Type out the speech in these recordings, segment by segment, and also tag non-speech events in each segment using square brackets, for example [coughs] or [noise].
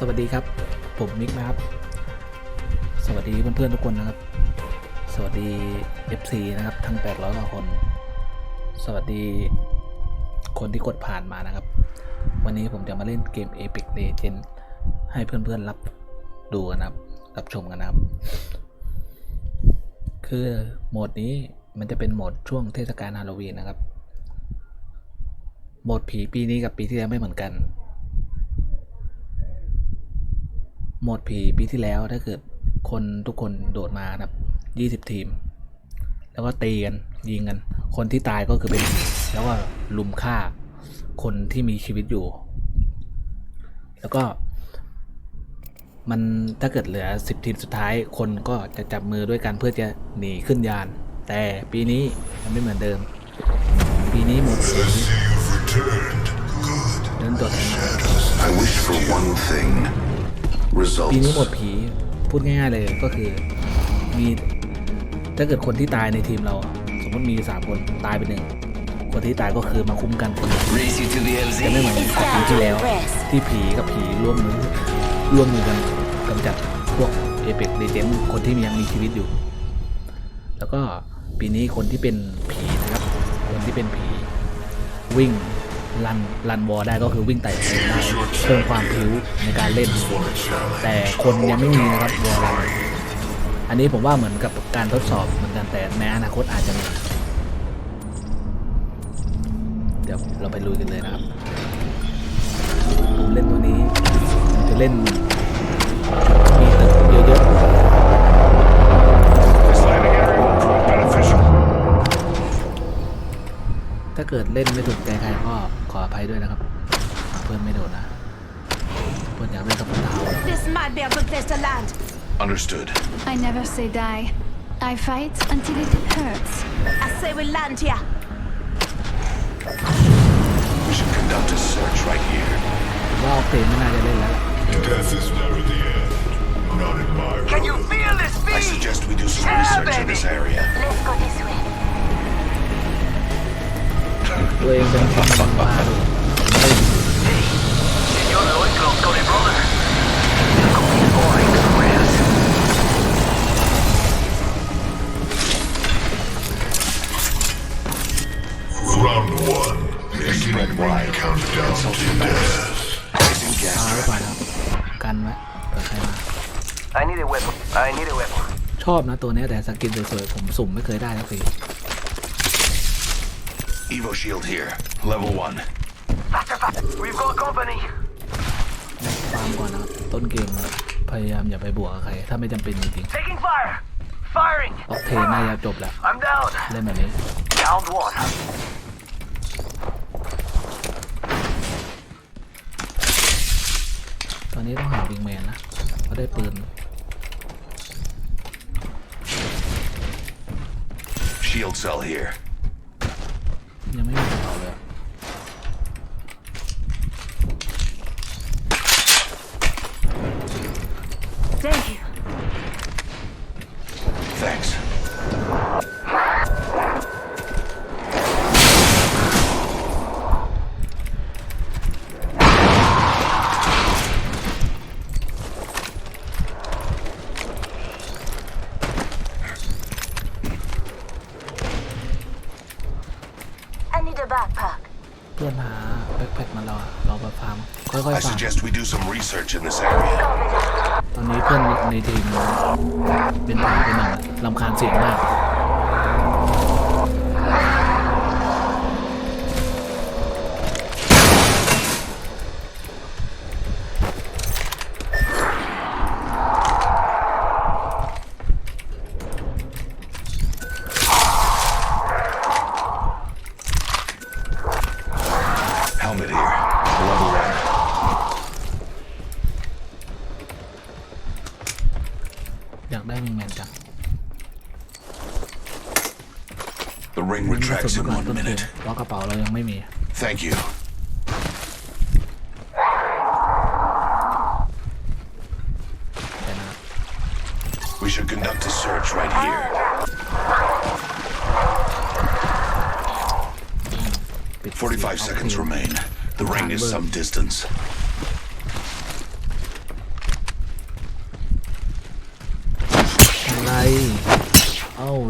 สวัสดีครับ ผมมิกนะครับ สวัสดีเพื่อนๆทุกคนนะครับ สวัสดี FC นะครับทั้ง800กว่าคน สวัสดีคนที่กดผ่านมานะครับ วันนี้ผมจะมาเล่นเกม Apex Legends ให้เพื่อนๆรับดูกันนะครับ รับชมกันนะครับ คือโหมดนี้มันจะเป็นโหมดช่วงเทศกาลฮาโลวีนนะครับ โหมดผีปีนี้กับปีที่แล้วไม่เหมือนกัน โหมดผีปีที่แล้วถ้าเกิดคนทุกคนโดดมานะครับยี่สิบทีม แล้วก็ตีกันยิงกัน คนที่ตายก็คือเป็นผีแล้วก็ลุมฆ่าคนที่มีชีวิตอยู่ แล้วก็ มันถ้าเกิดเหลือสิบทีมสุดท้าย คนก็จะจับมือด้วยกันเพื่อจะหนีขึ้นยาน แต่ปีนี้มันไม่เหมือนเดิม ปีนี้หมดผีเดินตัวแทน I wish for one thing ปีนี้หมด results. ผีพูดง่ายๆเลยก็คือมีถ้าเกิดคนที่ตายในทีมเรา สมมติมีสามคนตายไปหนึ่งคนที่ตายก็คือมาคุ้มกันคนหนึ่ง Race you to the จะไม่ LZ. เหมือนกับปีที่แล้ว ที่ผีกับผีร่วมมือร่วมมือกันกำจัดพวกเอเปกเดเจนคนที่ยังมีชีวิตอยู่ แล้วก็ปีนี้คนที่เป็นผีนะครับ คนที่เป็นผีวิ่ง รันรันวอลได้ก็คือวิ่งไต่เต้นได้เพิ่มความผิวในการเล่น แต่คนยังไม่มีนะครับวอลรันอันนี้ผมว่าเหมือนกับการทดสอบเหมือนกันแต่ในอนาคตอาจจะมีเดี๋ยวเราไปลุยกันเลยนะครับผมเล่นตัวนี้จะเล่น This might be a good place to land. Understood. I never say die. I fight until it hurts. I say we land here. We should conduct a search right here. ผมว่าออกเตนไม่น่าจะเล่นแล้วล่ะ Death is never the end. Not in my Can you feel this I beat? suggest we do some Yeah, research in baby. this area. Let's go this way. ตัวเองเป็นคนบ้าด้วยไม[laughs] ่[laughs] ได้ ชอบนะตัวเนี้ยแต่สกินสวยๆผมสุ่มไม่เคยได้สักที Evo shield here. Level one. Faster, faster. We've got company. ฟาร์มก่อนนะครับต้นเกมพยายามอย่าไปบวกกับใคร ถ้าไม่จำเป็นจริง Taking fire. Firing. ๆออกเทนน่าจะจบแล้ว I'm down. เล่นแบบนี้ Down one. ตอนนี้ต้องหาวิงแมนนะก็ได้ปืน Shield cell here. ยังไม่มี Research in this Thank you. We should conduct a search right here. Forty-five seconds remain. The ring is some distance. Oh,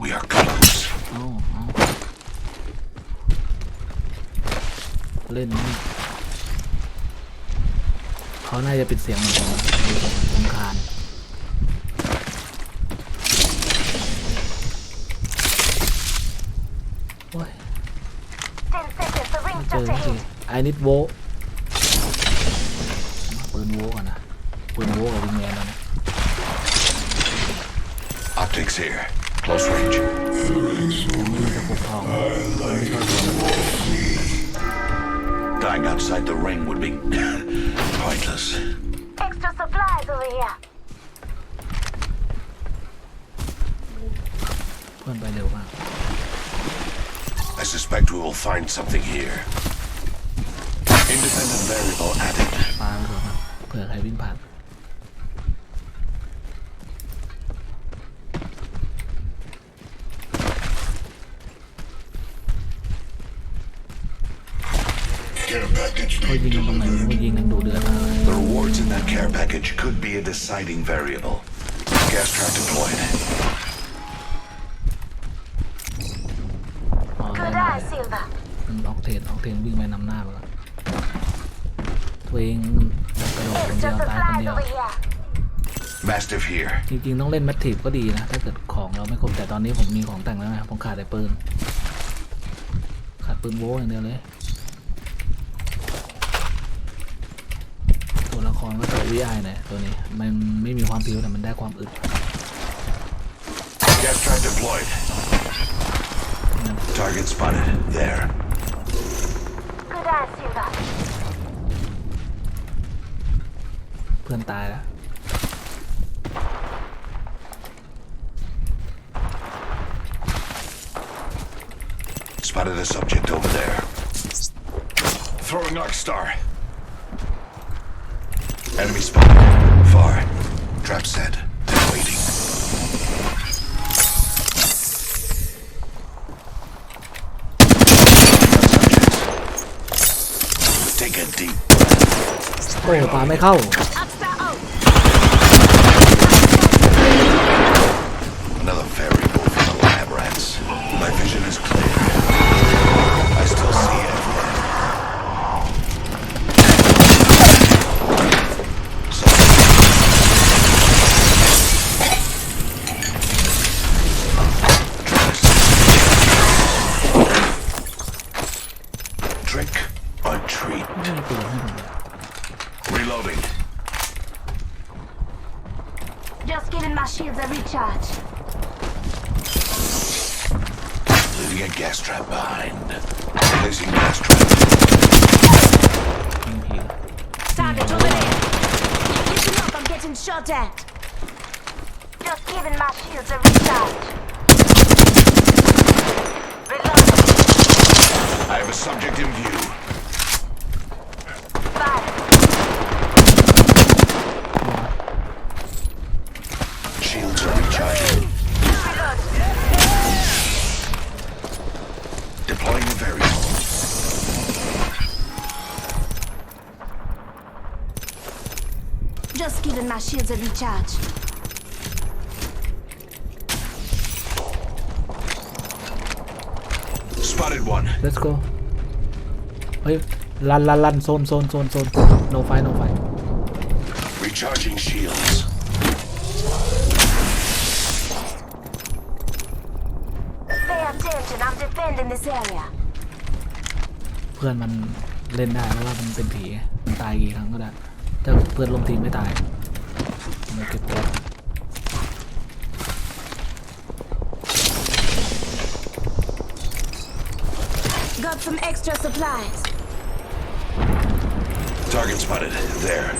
We are close. เอ้าเล่นนี่เขาน่าจะปิดเสียงเหมือนกันนะรำคาญโอ้ย Ten seconds. The ไม่ ring's เจอ just สักที ahead. ไอนิดโวปืนโวก่อนนะปืนโวกับวิงแมนแล้วนะ Optics here. Close range. มีตะปบทอง Dying outside the ring would be [coughs] pointless. Extra supplies over here. เพื่อนไปเร็วมาก I suspect we will find something here. Independent variable added. ปาไปก่อนนะเผื่อใครวิ่งผ่าน ยิง being กันตรงไหน delivered. เขายิงกันดูเดือดมากเลย The rewards in that care package could be a deciding variable. Gas trap deployed. อ๋อได้ Good มา eye, Silva. มันออกเทนออกเทนวิ่งไปนำหน้าไปแล้วตัวเองกระโดดคนเดี Extra ยวตายคน supplies เดียว over here. Mastiff here. จริงๆ ต้องเล่นแมททีฟก็ดีนะ ถ้าเกิดของเราไม่ครบแต่ตอนนี้ผมมีของแต่งแล้วไงผมขาดแต่ปืน ขาดปืนโว้อย่างเดียวเลย ตัว ละครก็ตัววิไอหน่อยตัวนี้ มันไม่มีความผิวแต่มันได้ความอึด Gas trap deployed. Target spotted. There. Good eye, Silva. เพื่อนตายแล้ว Spotted a subject over there. Throwing Arc Star. Enemy spotted. Far. Trap set. Waiting. Take a deep โอ้ปลาไม่เข้า in view. Fire. Shields are recharging. Deploying a variable. Just giving my shields a recharge. Spotted one. let's go เฮ้ยลันลันลันโซนโซนโซนโซน no fight no fight Recharging shields. Pay attention, I'm defending this area. เพื่อนมันเล่นได้เพราะว่ามันเป็นผีไงมันตายกี่ครั้งก็ได้ถ้าเพื่อนร่วมทีมไม่ตายมันเก็บตัว Target spotted. There.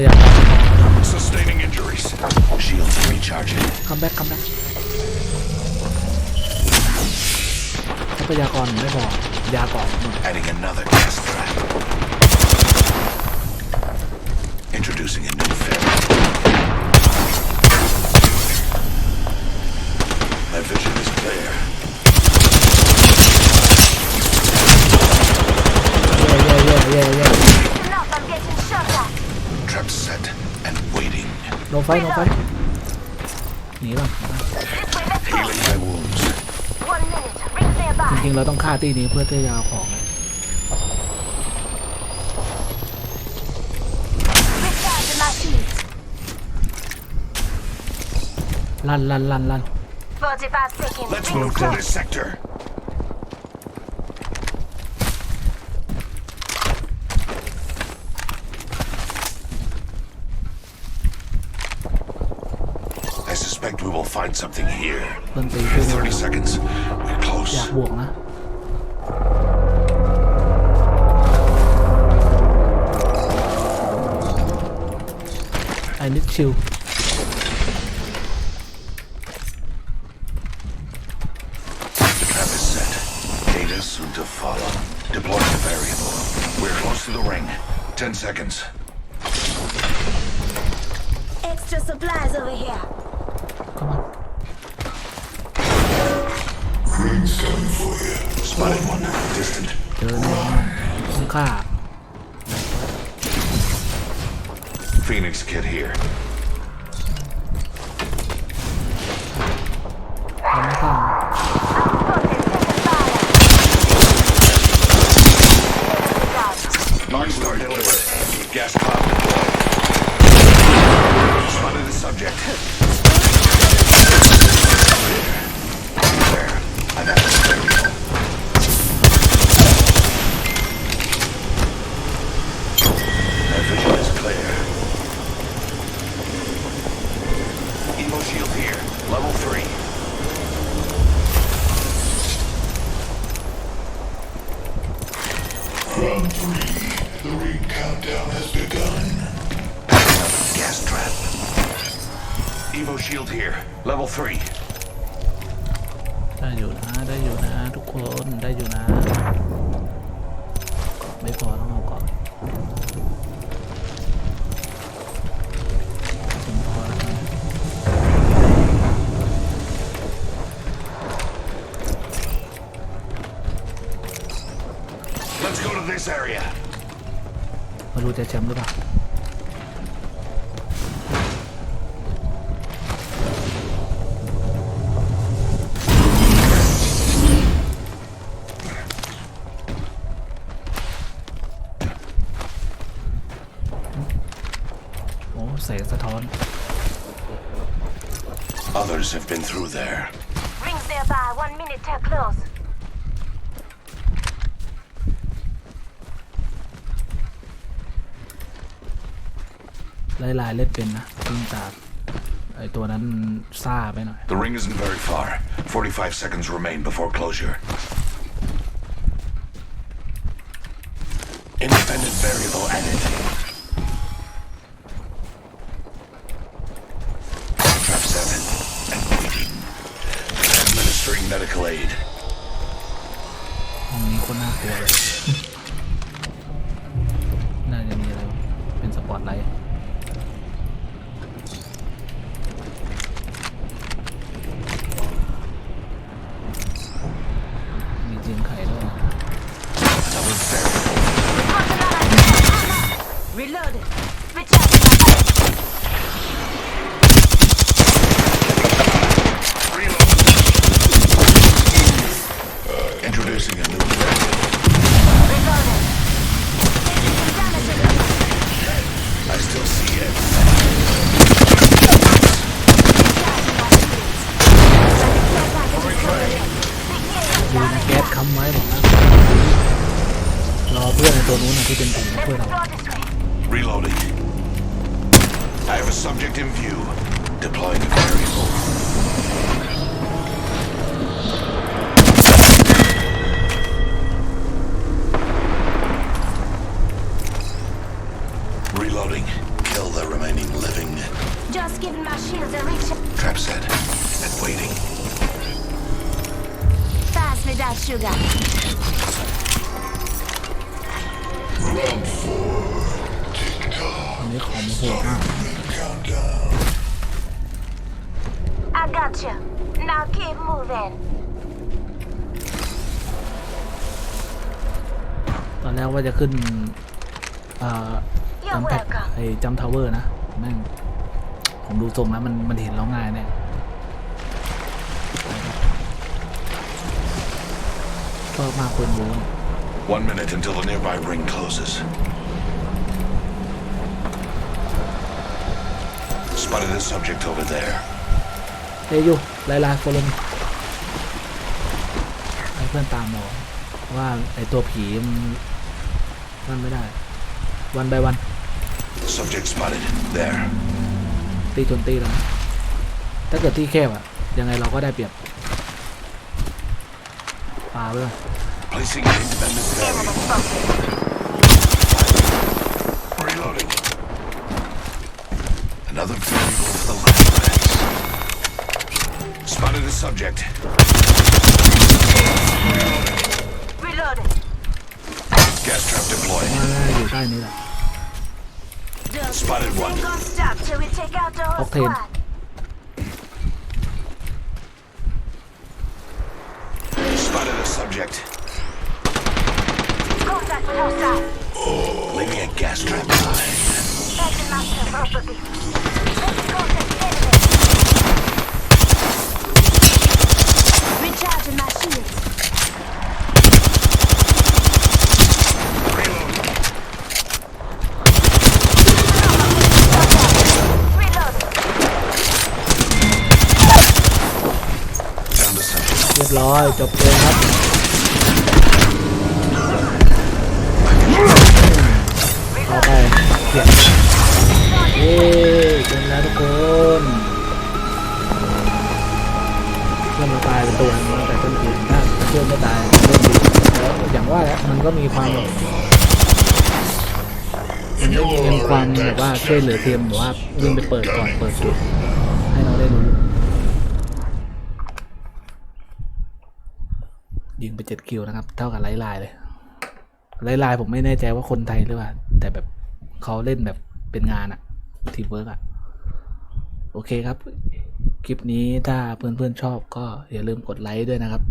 ทรัพยากร Sustaining injuries. Shields recharging. คัมแบ็กคัมแบ็กทรัพยากรไม่พอยาก่อนหมด Adding another gas trap. Introducing a new ferret. My vision is clear. เย่เย่เย่เย่เย่ Trap set and waiting. โนไฟโนไฟหนีก่อนหนีก่อน This way, let's go. Healing my wounds. One minute. Rings จ nearby. ริงๆเราต้องฆ่าตีนี้เพื่อที่จะเอาของ Recharge my shields. ลั่นลั่นลั่นลั่น45 seconds. Let's Rings move to close. this sector. suspect we will find something here. ดนตรีขึ้น 30 seconds. We're อยาก close. บวกนะ ไอ้นิดชิล Trap is set. Data soon to follow. Deploy the variable. We're close to the ring. 10 seconds. Extra supplies over here. you. Spotted one. Distant. เจอแน่ต้องฆ่า Phoenix kit here. shield here. Level 3. ได้อยู่นะ ได้อยู่นะ ทุกคน ได้อยู่นะ ไม่พอต้องเอาก่อนผมพอแล้วนะ Let's go to this area. ไม่รู้จะแชมป์หรือเปล่า been through there. Rings nearby, one minute till close. The ring isn't very far. 45 seconds remain before closure. เพื่อนในตัวนู้นนะที่เป็นกลุ่มช่วยเรา Explore this way. Reloading. I have a subject in view. Deploying a variable. Reloading. Kill the remaining living. Just giving my shields a recharge. Trap set. And waiting. Pass me that sugar. I got you. Now keep moving. ตอนแรกว่าจะขึ้นเอ่อ You're จำแพ็ก welcome. ไอ้จำทาวเวอร์นะแม่งผมดูทรงแล้วมันมันเห็นเราง่ายแน่ชอบมากคนโว้ One minute until the nearby ring closes. Spotted a subject over there. เฮ้ยอยู่ไลลาโฟลนให้เพื่อนตามมาว่าไอ้ตัวผีมันนั่นไม่ได้ วันไปวัน Subject spotted. There. ตีจนตีแล้วถ้าเกิดที่แคบอะยังไงเราก็ได้เปรียบปาไปก่อน Placing an independent variable. Reloading. Another the subject. Reloading. Gas trap deployed. Spotted one. Okay. Spotted a subject. Contact hostile. Oh, leaving a gas trap behind. Let's Recharging my shield. เรียบร้อยจบเลยครับ ต่อไปเขียนเย้จบแล้วทุกคน เพื่อนไม่ตายเล่นดีแล้วอย่างว่าแหละมันก็มีความมันก็มีความแบบว่าช่วยเหลือเทียมหรือว่าวิ่งไปเปิดก่อนเปิดจุดให้เราได้รู้ยิงไปเจ็ดคิวนะครับ เท่ากับไลท์ไลน์เลยไลท์ไลน์ผมไม่แน่ใจว่าคนไทยหรือเปล่า แต่แบบเขาเล่นแบบเป็นงานอะทีมเวิร์กอะโอเคครับ คลิปนี้ถ้าเพื่อนๆชอบก็อย่าลืมกดไลค์ด้วยนะครับ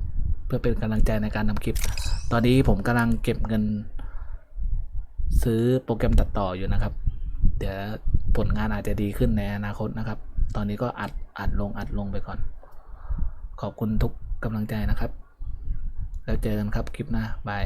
พื่อเป็นกำลังใจในการทำคลิป ตอนนี้ผมกำลังเก็บเงิน ซื้อโปรแกรมตัดต่ออยู่นะครับ เดี๋ยวผลงานอาจจะดีขึ้นในอนาคตนะครับ ตอนนี้ก็อัดอัดลงอัดลงไปก่อน ขอบคุณทุกกำลังใจนะครับ แล้วเจอกันครับคลิปหน้าบาย